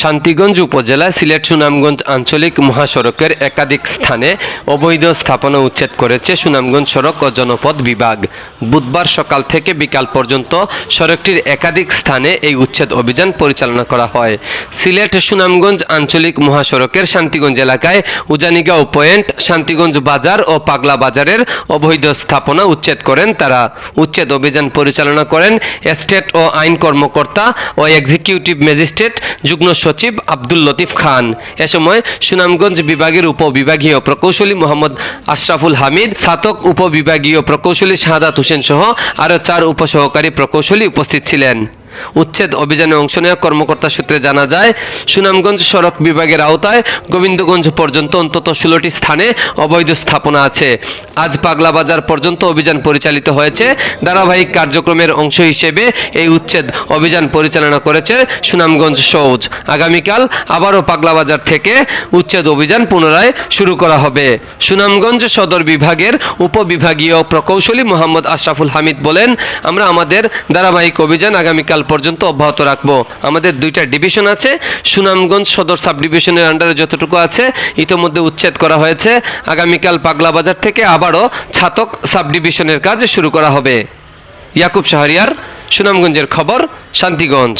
শান্তিগঞ্জ উপজেলা সিলেট সুনামগঞ্জ আঞ্চলিক মহাসড়কের একাধিক স্থানে অবৈধ স্থাপনা উচ্ছেদ করেছে সুনামগঞ্জ সড়ক ও জনপদ বিভাগ। বুধবার সকাল থেকে বিকাল পর্যন্ত সড়কটির একাধিক স্থানে এই উচ্ছেদ অভিযান পরিচালনা করা হয়। সিলেট সুনামগঞ্জ আঞ্চলিক মহাসড়কের শান্তিগঞ্জ এলাকায় উজানিগাঁও পয়েন্ট শান্তিগঞ্জ বাজার ও পাগলা বাজারের অবৈধ স্থাপনা উচ্ছেদ করেন তারা। উচ্ছেদ অভিযান পরিচালনা করেন এস্টেট ও আইন কর্মকর্তা ও এক্সিকিউটিভ ম্যাজিস্ট্রেট, যুগ্ম সচিব আব্দুল লতিফ খান। এ সময় সুনামগঞ্জ বিভাগের উপবিভাগীয় প্রকৌশলী মোহাম্মদ আশরাফুল হামিদ, সাতক উপবিভাগীয় প্রকৌশলী শাহাদাত হোসেন সহ আরও চার উপসহকারী প্রকৌশলী উপস্থিত ছিলেন। উচ্ছেদ অভিযানে অংশ নেওয়া কর্মকর্তা সূত্রে জানা যায়, সুনামগঞ্জ সড়ক বিভাগের আওতায় গোবিন্দগঞ্জ পর্যন্ত অন্তত ষোলোটি স্থানে অবৈধ স্থাপনা আছে। আজ পাগলা বাজার পর্যন্ত অভিযান পরিচালিত হয়েছে। ধারাবাহিক কার্যক্রমের অংশ হিসেবে এই উচ্ছেদ অভিযান পরিচালনা করেছে সুনামগঞ্জ সৌজ। আগামীকাল আবারও পাগলা বাজার থেকে উচ্ছেদ অভিযান পুনরায় শুরু করা হবে। সুনামগঞ্জ সদর বিভাগের উপবিভাগীয় প্রকৌশলী মোহাম্মদ আশরাফুল হামিদ বলেন, আমরা আমাদের ধারাবাহিক অভিযান আগামীকাল পর্যন্ত অব্যাহত রাখব। আমাদের দুইটা ডিভিশন আছে, সুনামগঞ্জ সদর সাব ডিভিশনের আন্ডারে যতটুকু আছে, ইতোমধ্যে উচ্ছেদ করা হয়েছে। আগামীকাল পাগলা বাজার থেকে আবারও ছাতক সাব ডিভিশনের কাজ শুরু করা হবে। ইয়াকুব শাহরিয়ার, সুনামগঞ্জের খবর, শান্তিগঞ্জ।